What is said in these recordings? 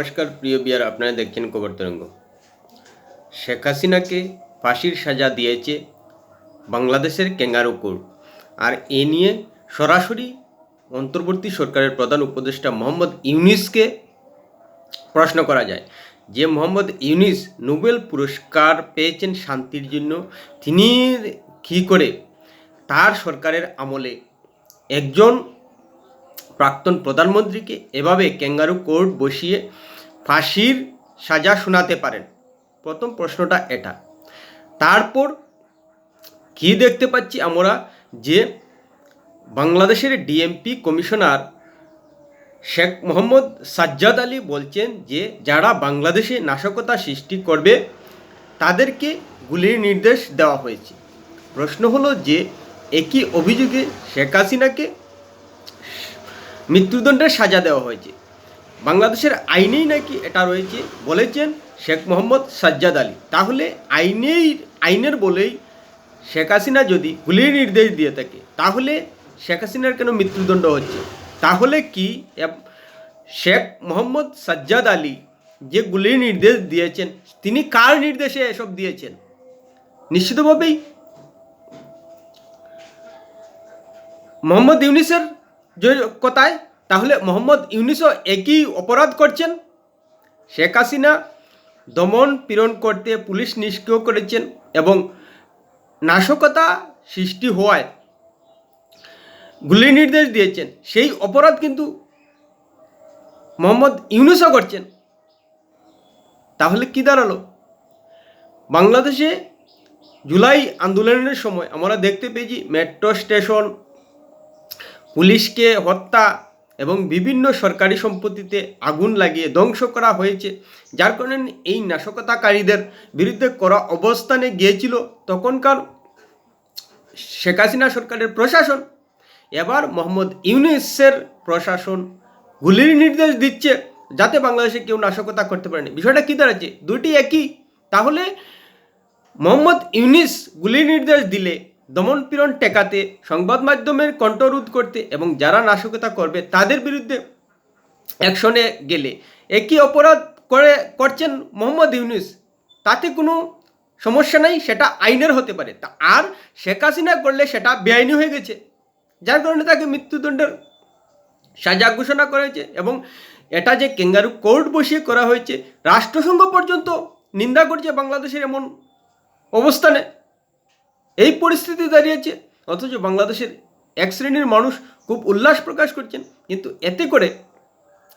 নমস্কার, প্রিয় বিয়ার, আপনারা দেখছেন খবর তরঙ্গ। শেখ হাসিনাকে ফাঁসির সাজা দিয়েছে বাংলাদেশের ক্যাঙ্গারু কোর্ট। আর এ নিয়ে সরাসরি অন্তর্বর্তী সরকারের প্রধান উপদেষ্টা মোহাম্মদ ইউনিসকে প্রশ্ন করা যায় যে মোহাম্মদ ইউনিস নোবেল পুরস্কার পেয়েছেন শান্তির জন্য, তিনি কী করে? তার সরকারের আমলে একজন প্রাক্তন প্রধানমন্ত্রীকে এভাবে ক্যাঙ্গারু কোর্ট বসিয়ে ফাঁসির সাজা শোনাতে পারেন। প্রথম প্রশ্নটা এটা। তারপর কি দেখতে পাচ্ছি আমরা যে বাংলাদেশের ডিএমপি কমিশনার শেখ মোহাম্মদ সাজ্জাদ আলী বলছেন যে যারা বাংলাদেশে নাশকতা সৃষ্টি করবে, তাদেরকে গুলির নির্দেশ দেওয়া হয়েছে। প্রশ্ন হলো যে একই অভিযোগে শেখ হাসিনাকে মৃত্যুদণ্ডের সাজা দেওয়া হয়েছে। বাংলাদেশের আইনেই নাকি এটা রয়েছে বলেছেন শেখ মোহাম্মদ সাজ্জাদ আলী। তাহলে আইনেই, আইনের বলেই শেখ হাসিনা যদি গুলির নির্দেশ দিয়ে থাকে, তাহলে শেখ হাসিনার কেন মৃত্যুদণ্ড হচ্ছে? তাহলে কি শেখ মোহাম্মদ সাজ্জাদ আলী যে গুলির নির্দেশ দিয়েছেন, তিনি কার নির্দেশে এসব দিয়েছেন? নিশ্চিতভাবেই মোহাম্মদ ইউনিসের যে কথায়, তাহলে মোহাম্মদ ইউনিসও একই অপরাধ করছেন। শেখ হাসিনা দমন পীড়ন করতে পুলিশ নিষ্ক্রিয় করেছেন এবং নাশকতা সৃষ্টি হওয়ায় গুলি নির্দেশ দিয়েছেন। সেই অপরাধ কিন্তু মোহাম্মদ ইউনুসও করছেন। তাহলে কি দাঁড়াল? বাংলাদেশে জুলাই আন্দোলনের সময় আমরা দেখতে পেয়েছি মেট্রো স্টেশন পুলিশকে হত্যা এবং বিভিন্ন সরকারি সম্পত্তিতে আগুন লাগিয়ে ধ্বংস করা হয়েছে। যার কারণে এই নাশকতাকারীদের বিরুদ্ধে করা অবস্থানে গিয়েছিল তখনকার শেখ হাসিনা সরকারের প্রশাসন। এবার মোহাম্মদ ইউনিসের প্রশাসন গুলির নির্দেশ দিচ্ছে যাতে বাংলাদেশে কেউ নাশকতা করতে পারেনি বিষয়টা কী দাঁড়াচ্ছে? দুটি একই। তাহলে মোহাম্মদ ইউনিস গুলি নির্দেশ দিলে দমন পীড়ন টেকাতে সংবাদ মাধ্যমের কণ্ঠরোধ করতে এবং যারা নাশকতা করবে, তাদের বিরুদ্ধে অ্যাকশনে গেলে। একই অপরাধ করে, করছেন মোহাম্মদ ইউনুস। তাতে কোনো সমস্যা নাই, সেটা আইনের হতে পারে। তা আর শেখ হাসিনা করলে সেটা বেআইনি হয়ে গেছে। যার কারণে তাকে মৃত্যুদণ্ডের সাজা ঘোষণা করা হয়েছে এবং এটা যে কেঙ্গারু কোর্ট বসিয়ে করা হয়েছে, রাষ্ট্রসংঘ পর্যন্ত নিন্দা করছে বাংলাদেশের এমন অবস্থানে। এই পরিস্থিতি দাঁড়িয়েছে। অথচ বাংলাদেশের এক শ্রেণির মানুষ খুব উল্লাস প্রকাশ করছেন। কিন্তু এতে করে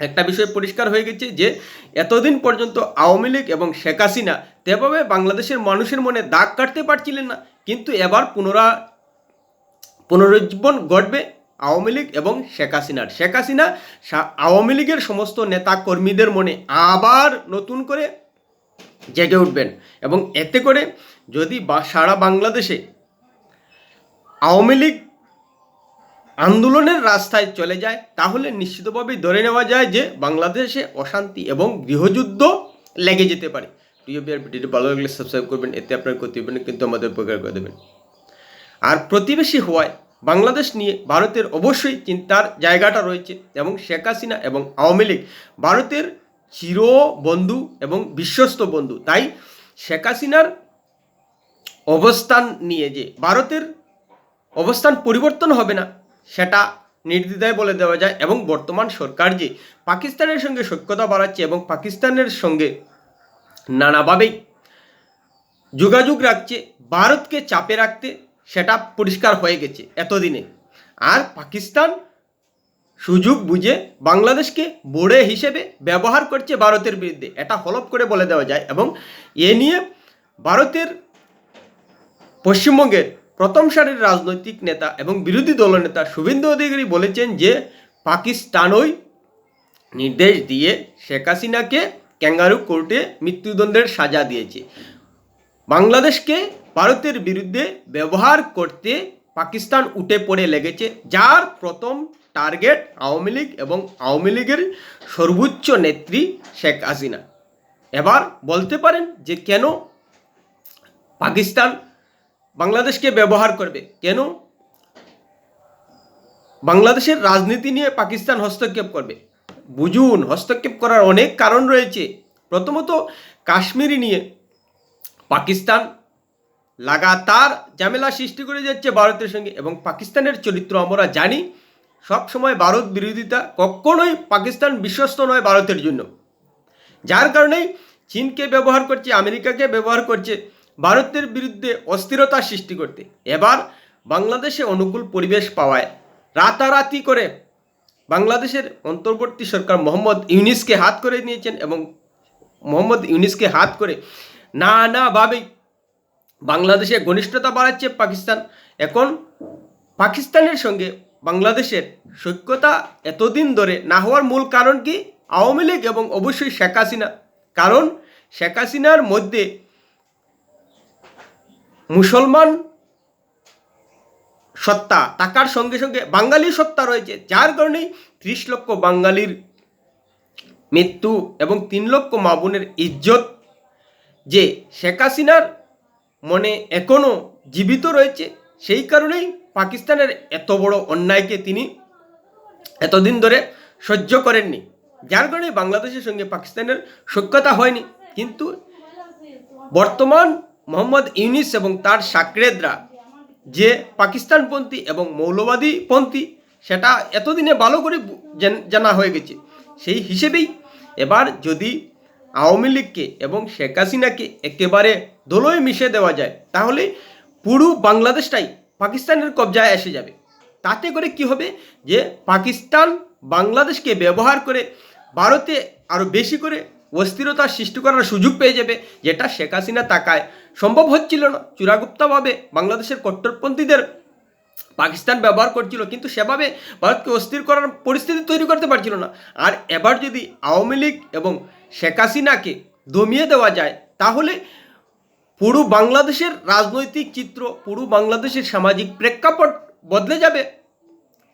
একটা বিষয় পরিষ্কার হয়ে গেছে যে, এতদিন পর্যন্ত আওয়ামী লীগ এবং শেখ হাসিনা তেভাবে বাংলাদেশের মানুষের মনে দাগ কাটতে পারছিলেন না। কিন্তু এবার পুনরা পুনরুজ্জীবন ঘটবে আওয়ামী লীগ এবং শেখ হাসিনার। শেখ হাসিনা আওয়ামী লীগের সমস্ত নেতা কর্মীদের মনে আবার নতুন করে জেগে উঠবেন। এবং এতে করে যদি বা সারা বাংলাদেশে আওয়ামী লীগ আন্দোলনের রাস্তায় চলে যায়, তাহলে নিশ্চিতভাবেই ধরে নেওয়া যায় যে বাংলাদেশে অশান্তি এবং গৃহযুদ্ধ লেগে যেতে পারে। প্রিয় বিয়ার ভিডিওটি ভালো লাগলে সাবস্ক্রাইব করবেন, এতে আপনার হবে কিন্তু আমাদের উপকার করে দেবেন। আর প্রতিবেশী হওয়ায় বাংলাদেশ নিয়ে ভারতের অবশ্যই চিন্তার জায়গাটা রয়েছে এবং শেখ হাসিনা এবং আওয়ামী লীগ ভারতের চির বন্ধু এবং বিশ্বস্ত বন্ধু। তাই শেখ হাসিনার অবস্থান নিয়ে যে ভারতের অবস্থান পরিবর্তন হবে না, সেটা নির্দ্বিধায় বলে দেওয়া যায় এবং বর্তমান সরকার যে পাকিস্তানের সঙ্গে সখ্যতা বাড়াচ্ছে এবং পাকিস্তানের সঙ্গে নানাভাবেই যোগাযোগ রাখছে, ভারতকে চাপে রাখতে সেটা পরিষ্কার হয়ে গেছে এতদিনে। আর পাকিস্তান সুযোগ বুঝে বাংলাদেশকে বোড়ে হিসেবে ব্যবহার করছে ভারতের বিরুদ্ধে, এটা হলপ করে বলে দেওয়া যায় এবং এ নিয়ে ভারতের পশ্চিমবঙ্গের প্রথম সারির রাজনৈতিক নেতা এবং বিরোধী দলনেতা শুভেন্দু অধিকারী বলেছেন যে, পাকিস্তানই নির্দেশ দিয়ে শেখ হাসিনাকে ক্যাঙ্গারু কোর্টে মৃত্যুদণ্ডের সাজা দিয়েছে। বাংলাদেশকে ভারতের বিরুদ্ধে ব্যবহার করতে পাকিস্তান উঠে পড়ে লেগেছে, যার প্রথম টার্গেট আওয়ামী লীগ এবং আওয়ামী লীগের সর্বোচ্চ নেত্রী শেখ হাসিনা। এবার বলতে পারেন যে, কেন পাকিস্তান বাংলাদেশকে ব্যবহার করবে। কেন? বাংলাদেশের রাজনীতি নিয়ে পাকিস্তান হস্তক্ষেপ করবে। বুঝুন, হস্তক্ষেপ করার অনেক কারণ রয়েছে। প্রথমত, কাশ্মীরি নিয়ে। পাকিস্তান লাগাতার ঝামেলা সৃষ্টি করে যাচ্ছে ভারতের সঙ্গে এবং পাকিস্তানের চরিত্র আমরা জানি, সব সময় ভারত বিরোধিতা কখনোই পাকিস্তান বিশ্বস্ত নয় ভারতের জন্য। যার কারণেই চীনকে ব্যবহার করছে, আমেরিকাকে ব্যবহার করছে ভারতের বিরুদ্ধে অস্থিরতা সৃষ্টি করতে। এবার বাংলাদেশে অনুকূল পরিবেশ পাওয়ায় রাতারাতি করে বাংলাদেশের অন্তর্বর্তী সরকার মোহাম্মদ ইউনিসকে হাত করে নিয়েছেন এবং মোহাম্মদ ইউনিসকে হাত করে নানাভাবেই বাংলাদেশে ঘনিষ্ঠতা বাড়াচ্ছে পাকিস্তান। এখন পাকিস্তানের সঙ্গে বাংলাদেশের সৈক্যতা এতদিন ধরে না হওয়ার মূল কারণ কি? আওয়ামী লীগ এবং অবশ্যই শেখ হাসিনা। কারণ শেখ হাসিনার মধ্যে মুসলমান সত্তা থাকার সঙ্গে সঙ্গে বাঙালি সত্তা রয়েছে, যার কারণেই ত্রিশ লক্ষ বাঙালির মৃত্যু এবং তিন লক্ষ মা বোনের ইজ্জত। যে শেখ হাসিনার মনে এখনও জীবিত রয়েছে, সেই কারণেই পাকিস্তানের এত বড় অন্যায়কে তিনি এতদিন ধরে সহ্য করেননি। যার কারণে বাংলাদেশের সঙ্গে পাকিস্তানের সখ্যতা হয়নি। কিন্তু বর্তমান মোহাম্মদ ইউনিস এবং তার সাকরেদরা যে পাকিস্তানপন্থী এবং মৌলবাদী পন্থী সেটা এতদিনে ভালো করে জানা হয়ে গেছে। সেই হিসেবেই এবার যদি আওয়ামী লীগকে এবং শেখ হাসিনাকে একেবারে দোলোয় মিশে দেওয়া যায়, তাহলে পুরো বাংলাদেশটাই পাকিস্তানের কবজায় এসে যাবে। তাতে করে কি হবে যে পাকিস্তান বাংলাদেশকে ব্যবহার করে ভারতে আরও বেশি করে অস্থিরতা সৃষ্টি করার সুযোগ পেয়ে যাবে, যেটা শেখ হাসিনা তাকায়। সম্ভব হচ্ছিল না। চূড়াগুপ্তভাবে বাংলাদেশের কট্টরপন্থীদের পাকিস্তান ব্যবহার করছিল, কিন্তু সেভাবে ভারতকে অস্থির করার পরিস্থিতি তৈরি করতে পারছিল না। আর এবার যদি আওয়ামী লীগ এবং শেখ হাসিনাকে দমিয়ে দেওয়া যায়, তাহলে পুরো বাংলাদেশের রাজনৈতিক চিত্র, পুরো বাংলাদেশের সামাজিক প্রেক্ষাপট বদলে যাবে।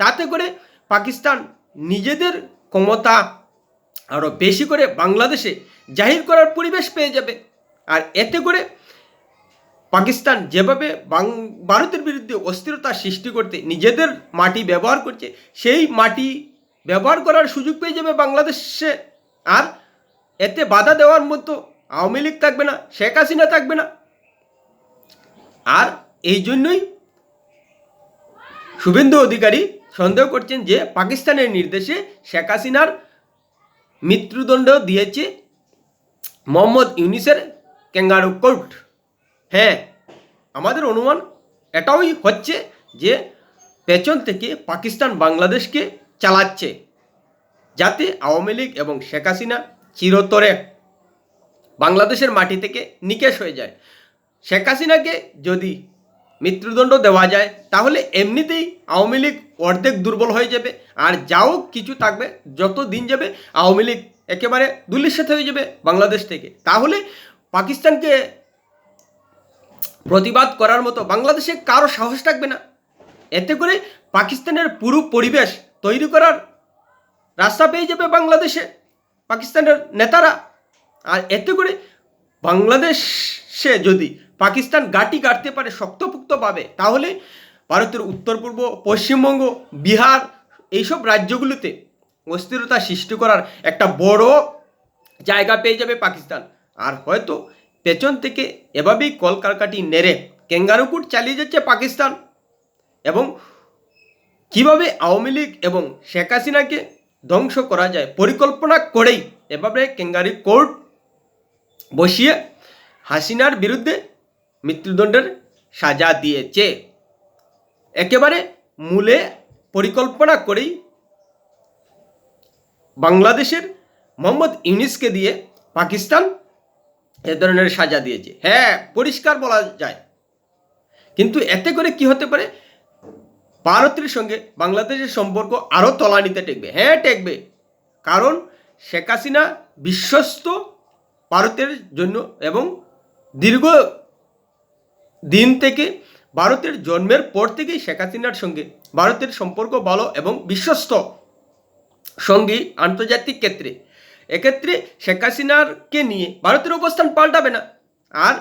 তাতে করে পাকিস্তান নিজেদের ক্ষমতা আরও বেশি করে বাংলাদেশে জাহির করার পরিবেশ পেয়ে যাবে। আর এতে করে পাকিস্তান যেভাবে ভারতের বিরুদ্ধে অস্থিরতা সৃষ্টি করতে নিজেদের মাটি ব্যবহার করছে, সেই মাটি ব্যবহার করার সুযোগ পেয়ে যাবে বাংলাদেশে। আর এতে বাধা দেওয়ার মতো আওয়ামী লীগ থাকবে না, শেখ হাসিনা থাকবে না। আর এই জন্যই শুভেন্দু অধিকারী সন্দেহ করছেন যে পাকিস্তানের নির্দেশে শেখ হাসিনার মৃত্যুদণ্ড দিয়েছে মোহাম্মদ ইউনিসের ক্যাঙ্গারু কোর্ট। হ্যাঁ আমাদের অনুমান এটাই হচ্ছে যে পেছন থেকে পাকিস্তান বাংলাদেশকে চালাচ্ছে যাতে আওয়ামী লীগ এবং শেখ হাসিনা চিরতরে বাংলাদেশের মাটি থেকে নিকেশ হয়ে যায়। শেখ হাসিনাকে যদি মৃত্যুদণ্ড দেওয়া যায়, তাহলে এমনিতেই আওয়ামী লীগ অর্ধেক দুর্বল হয়ে যাবে। আর যাও, কিছু থাকবে, যত দিন যাবে, আওয়ামী লীগ একেবারে দুলিশ্বাত হয়ে যাবে বাংলাদেশ থেকে। তাহলে পাকিস্তানকে প্রতিবাদ করার মতো বাংলাদেশে কারও সাহস থাকবে না। এতে করে পাকিস্তানের পুরো পরিবেশ তৈরি করার রাস্তা পেয়ে যাবে বাংলাদেশে, পাকিস্তানের নেতারা। আর এতে করে বাংলাদেশে যদি পাকিস্তান গাটি গাড়তে পারে শক্তপুক্তভাবে তাহলে ভারতের উত্তর পূর্ব, পশ্চিমবঙ্গ, বিহার এইসব রাজ্যগুলোতে অস্থিরতা সৃষ্টি করার একটা বড় জায়গা পেয়ে যাবে পাকিস্তান। আর হয়তো পেছন থেকে এভাবেই কলকারকাটি নেড়ে ক্যাঙ্গারুকুট চালিয়ে যাচ্ছে পাকিস্তান। এবং কীভাবে আওয়ামী লীগ এবং শেখ হাসিনাকে ধ্বংস করা যায় পরিকল্পনা করেই এভাবে ক্যাঙ্গারি কোর্ট বসিয়ে হাসিনার বিরুদ্ধে মৃত্যুদণ্ডের সাজা দিয়েছে। একেবারে মূলে পরিকল্পনা করেই বাংলাদেশের মোহাম্মদ ইউনিসকে দিয়ে পাকিস্তান এ ধরনের সাজা দিয়েছে। হ্যাঁ পরিষ্কার বলা যায়। কিন্তু এতে করে কি হতে পারে? ভারতের সঙ্গে বাংলাদেশের সম্পর্ক আরও তলানিতে টেকবে। হ্যাঁ টেকবে। কারণ শেখ হাসিনা বিশ্বস্ত ভারতের জন্য এবং দীর্ঘ দিন থেকে ভারতের জন্মের পর থেকেই শেখ হাসিনার সঙ্গে ভারতের সম্পর্ক ভালো এবং বিশ্বস্ত সঙ্গী আন্তর্জাতিক ক্ষেত্রে। এক্ষেত্রে শেখ হাসিনারকে নিয়ে ভারতের অবস্থান পাল্টাবে না। আর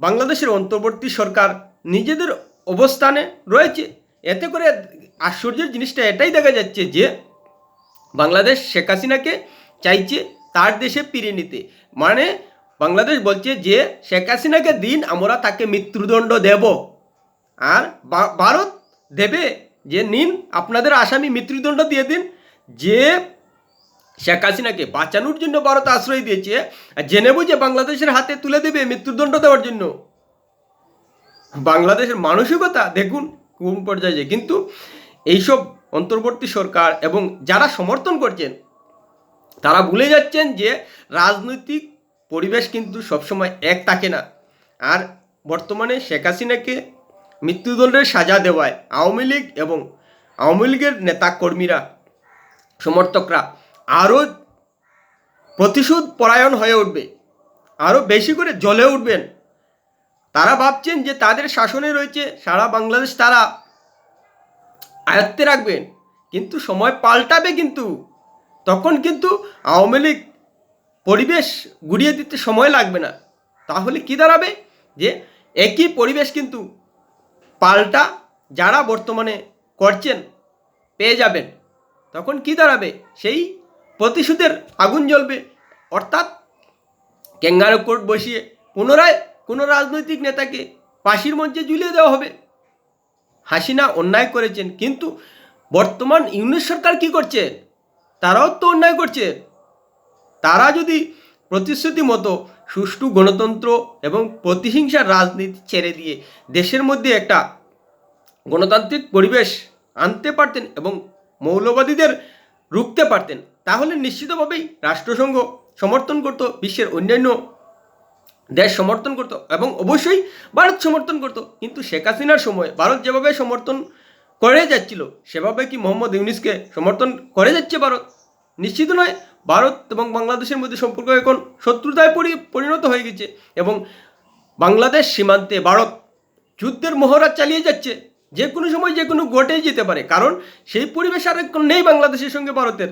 বাংলাদেশের অন্তর্বর্তী সরকার নিজেদের অবস্থানে রয়েছে। এতে করে আশ্চর্যের জিনিসটা এটাই দেখা যাচ্ছে যে বাংলাদেশ শেখ হাসিনাকে চাইছে তার দেশে ফিরিয়ে নিতে। মানে বাংলাদেশ বলছে যে শেখ হাসিনাকে দিন আমরা তাকে মৃত্যুদণ্ড দেব। আর ভারত দেবে যে, নিন, আপনাদের আসামি মৃত্যুদণ্ড দিয়ে দিন। যে শেখ হাসিনাকে বাঁচানোর জন্য ভারত আশ্রয় দিয়েছে জেনে বুঝে বাংলাদেশের হাতে তুলে দেবে মৃত্যুদণ্ড দেওয়ার জন্য। বাংলাদেশের মানসিকতা, দেখুন, কোন পর্যায়ে যে। কিন্তু এইসব অন্তর্বর্তী সরকার এবং যারা সমর্থন করছেন, তারা ভুলে যাচ্ছেন যে, রাজনৈতিক পরিবেশ কিন্তু সবসময় এক থাকে না। আর বর্তমানে শেখ হাসিনাকে মৃত্যুদণ্ডের সাজা দেওয়ায় আওয়ামী লীগ এবং আওয়ামী লীগের নেতা কর্মীরা সমর্থকরা আরও প্রতিশোধ পরায়ণ হয়ে উঠবে, আরও বেশি করে জ্বলে উঠবেন। তারা ভাবছেন যে তাদের শাসনে রয়েছে সারা বাংলাদেশ তারা আয়ত্তে রাখবেন। কিন্তু সময় পাল্টাবে কিন্তু। তখন কিন্তু আওয়ামী লীগ পরিবেশ গুড়িয়ে দিতে সময় লাগবে না। তাহলে কি দাঁড়াবে? যে একই পরিবেশ কিন্তু পাল্টা যারা বর্তমানে করছেন, পেয়ে যাবেন। তখন কি দাঁড়াবে? সেই প্রতিশোধের আগুন জ্বলবে। অর্থাৎ ক্যাঙ্গারো কোর্ট বসিয়ে পুনরায় কোনো রাজনৈতিক নেতাকে ফাঁসির মঞ্চে ঝুলিয়ে দেওয়া হবে। হাসিনা অন্যায় করেছেন, কিন্তু বর্তমান ইউনিট সরকার কি করছে? তারাও তো অন্যায় করছে। তারা যদি প্রতিশ্রুতি মতো সুষ্ঠু গণতন্ত্র এবং প্রতিহিংসার রাজনীতি ছেড়ে দিয়ে দেশের মধ্যে একটা গণতান্ত্রিক পরিবেশ আনতে পারতেন এবং মৌলবাদীদের রুখতে পারতেন, তাহলে নিশ্চিতভাবেই রাষ্ট্রসংঘ সমর্থন করত, বিশ্বের অন্যান্য দেশ সমর্থন করত এবং অবশ্যই ভারত সমর্থন করত। কিন্তু শেখ হাসিনার সময় ভারত যেভাবে সমর্থন করে যাচ্ছিল, সেভাবে কি মোহাম্মদ ইউনিসকে সমর্থন করে যাচ্ছে ভারত? নিশ্চিত নয়, ভারত এবং বাংলাদেশের মধ্যে সম্পর্ক এখন শত্রুতায় পরি- পরিণত হয়ে গেছে এবং বাংলাদেশ সীমান্তে ভারত যুদ্ধের মহড়া চালিয়ে যাচ্ছে। যে কোনো সময় যে কোনো ঘটেই যেতে পারে, কারণ সেই পরিবেশ আর নেই বাংলাদেশের সঙ্গে ভারতের।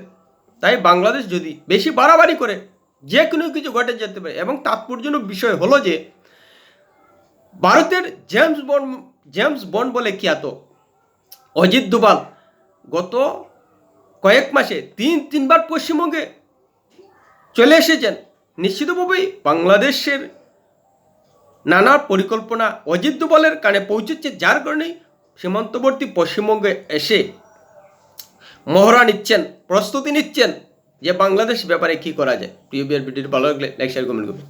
তাই বাংলাদেশ যদি বেশি বাড়াবাড়ি করে, যে কোনো কিছু ঘটে যেতে পারে এবং তাৎপর্যজনক বিষয় হলো যে, ভারতের জেমস বন্ড জেমস বন্ড বলে খ্যাত অজিত দুবাল গত কয়েক মাসে তিন, তিনবার পশ্চিমবঙ্গে চলে এসেছেন। নিশ্চিতভাবেই বাংলাদেশের নানা পরিকল্পনা অজিত দুবালের কানে পৌঁছেছে, যার কারণেই সীমান্তবর্তী পশ্চিমবঙ্গে এসে মহড়া নিচ্ছেন, প্রস্তুতি নিচ্ছেন যে বাংলাদেশ ব্যাপারে কি করা যায়। প্রিয় বিয়ার ভিডিওটি ভালো লাগলে লাইক শেয়ার কমেন্ট করবেন।